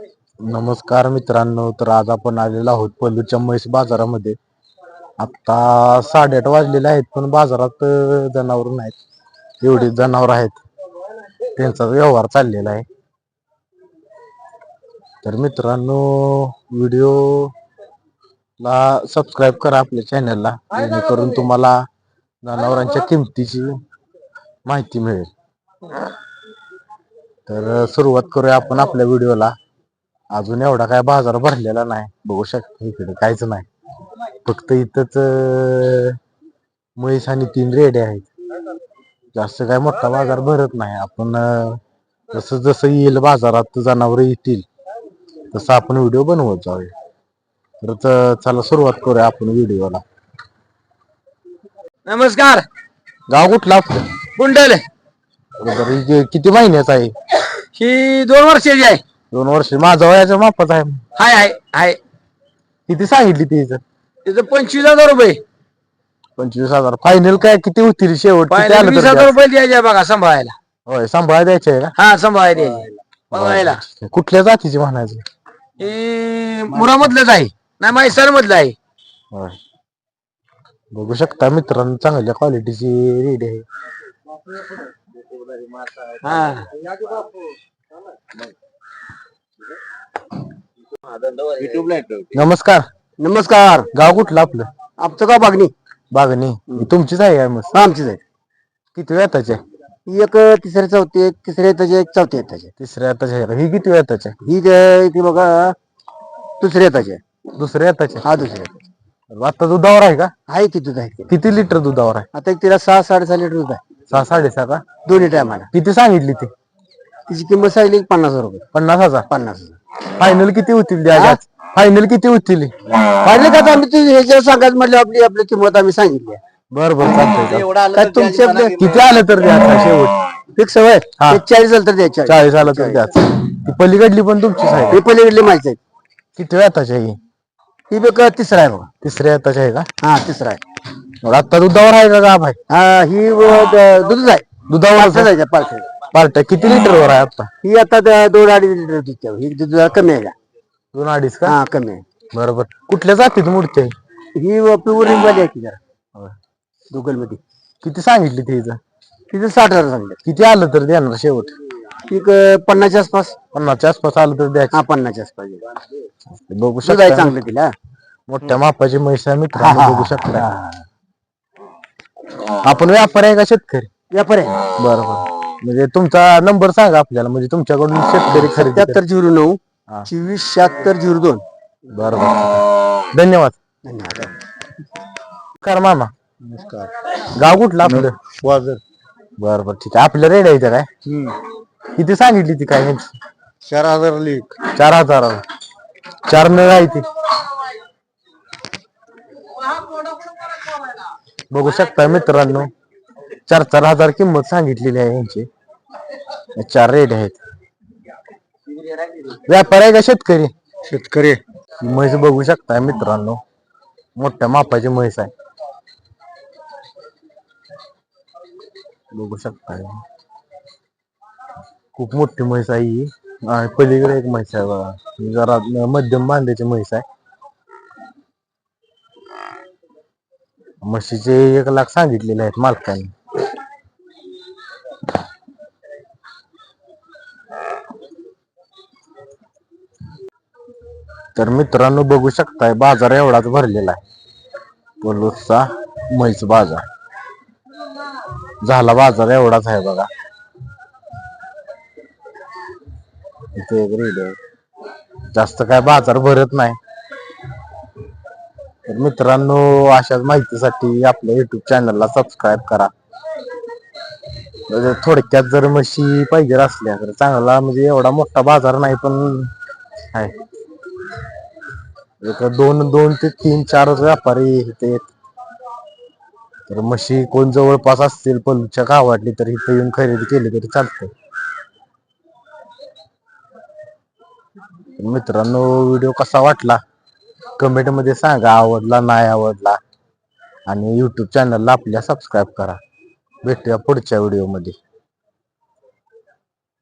नमस्कार मित्रांनो तर आज आपण आलेलो आहोत पल्लूच्या म्हैस बाजारामध्ये. आता साडेआठ वाजलेले आहेत पण बाजारात जनावर नाहीत. एवढी जनावर आहेत. त्यांचा व्यवहार चाललेला आहे. तर मित्रांनो व्हिडिओ ला सबस्क्राईब करा आपल्या चॅनलला जेणेकरून तुम्हाला जनावरांच्या किमतीची माहिती मिळेल. तर सुरुवात करूया आपण आपल्या व्हिडिओला. अजून एवढा काय बाजार भरलेला नाही. बघू शकता इकडे काहीच नाही. फक्त इथंच म्हैस आणि तीन रेडे आहेत. जास्त काय मोठा बाजार भरत नाही. आपण जसं जसं येईल बाजारात जनावर येतील तसं आपण व्हिडिओ बनवत जाऊया. तर चला सुरुवात करूया आपण व्हिडिओला. नमस्कार. गाव कुठलं आपलं? कुंडल किती महिन्याचं आहे? ही दोन वर्षाची आहे. दोन वर्ष माझा वयाच्या मापात आहे. हाय हाय हाय. किती सांगितली तिचं तिचं पंचवीस हजार रुपये. पंचवीस हजार. फायनल काय किती होतील शेवट किती पाहिलं आलं वीस तर हजार द्या. रुपये द्यायचे बघा सांभाळायला. होय सांभाळा द्यायचे आहे का? हा सांभाळायला द्यायचे बघायला कुठल्या जातीची म्हणायचं? हे मुरामधलंच आहे. नाही माहिसर मधलं आहे. होय. बघू शकता मित्रांनो चांगल्या क्वालिटीची रेडी आहे. हा. नमस्कार. नमस्कार. गाव कुठलं आपलं? आमचं गाव बागणी. बागणी. ही तुमचीच आहे काय मग आमचीच आहे. किती वेताचे ही एक तिसरे चौथे एक तिसरे येताचे एक चौथे येताचे. तिसऱ्या का? ही किती वेताचे ही जे- ती बघा दुसरे येताचे. दुसऱ्या येताचे? हा दुसरे आता दुधावर आहे का? आहे की दूध आहे की. किती लिटर दुधावर आहे? आता एक तिला सहा साडेसहा लिटर दूध आहे. सहा साडेसहा का? दोन्ही टायमाला किती सांगितली ती? तिची किंमत सांगली पन्नास हजार रुपये. पन्नास हजार? पन्नास हजार. फायनल किती होतील द्या फायनल किती होतील? पाहिलं का आम्ही तुझी ह्याच्या सांगायचं म्हटलं आपली आपली किंमत आम्ही सांगितली. बर बर चालतंय काय तुमच्या किती आलं तर द्या शेवट? फिक्स हवंय हा. एक चाळीस झालं तर द्यायच्या चाळीस. आलं तर द्या. ती पलीकडली पण तुमचीच आहे हे पलीकडली माहिती आहे. किती वेताची आहे ही? ही बघ तिसरा आहे बघा. तिसऱ्या येताची आहे का? हा तिसरा आहे. मग आता दुधावर आहे का गाभ आहे? हा ही दूधच आहे. दुधावर पार्सल आहे पार्सल. पार्ट्या किती लिटरवर आहे आता? ही आता दोन अडीच लिटर दूध द्यावं. ही दूध जरा कमी आहे का? दोन अडीच का? हा कमी आहे. बरोबर. कुठल्या जातीत आहे ही पिवळी रिंगवाली आहे की जरा. गुगलमध्ये किती सांगितली तिचं तिचं साठ हजार सांगलं किती आलं तर देणार शेवट? एक अं, पन्नासच्या आसपास. पन्नासच्या आसपास आलं तर द्यायचं हा पन्नासच्या आसपास बघू दूध आहे शकता चांगलं तिला. मोठ्या मापाची म्हैस आहे मित्रांनो बघू शकता. आपण व्यापारी आहे का शेतकरी? व्यापार आहे. बरोबर. म्हणजे तुमचा नंबर सांगा आपल्याला म्हणजे तुमच्याकडून शेतकरी खरेदी सत्याहत्तर झिरो नऊ हा. चोवीस शहात्तर झिरो दोन. बरोबर धन्यवाद. धन्यवाद. कर मामा. नमस्कार. गाव कुठलं आपलं? वाजर. बरं बरं ठीक आहे. आपलं रेड आहे इथं काय? किती सांगितली ती काय यांची? चार हजार लीक चार हजार चार नळ आहे ती. बघू शकता मित्रांनो. चार चार हजार किंमत सांगितलेली आहे यांची. चार रेड आहेत. व्यापार आहे का शेतकरी? शेतकरी. म्हैस बघू शकता मित्रांनो. मोठ्या मापाची म्हैस आहे. बघू शकता खूप मोठी म्हैस आहे ही. पलीकडे एक म्हैस आहे बघा. जरा मध्यम बांध्याची म्हैस आहे. म्हशीचे एक लाख सांगितलेले आहेत मालकाने. तर मित्रांनो बघू शकताय बाजार एवढाच भरलेला आहे. पलूसचा म्हैस बाजार. झाला बाजार एवढाच आहे बघा. इथे एक जास्त काय बाजार भरत नाही. तर मित्रांनो अशाच माहितीसाठी आपल्या युट्यूब चॅनलला सबस्क्राईब करा. म्हणजे थोडक्यात जर म्हशी पाहिजे असल्या तर चांगला म्हणजे एवढा मोठा बाजार नाही पण आहे. एक दोन दोन ते तीन चार व्यापारी इथे तर म्हशी कोण जवळपास असतील पलूच्या गावातली तर इथे येऊन खरेदी केली तरी चालते. मित्रांनो व्हिडिओ कसा वाटला? कमेंटमध्ये सांगा आवडला नाही आवडला. आणि युट्यूब चॅनलला आपल्या सबस्क्राईब करा. भेटूया पुढच्या व्हिडिओमध्ये.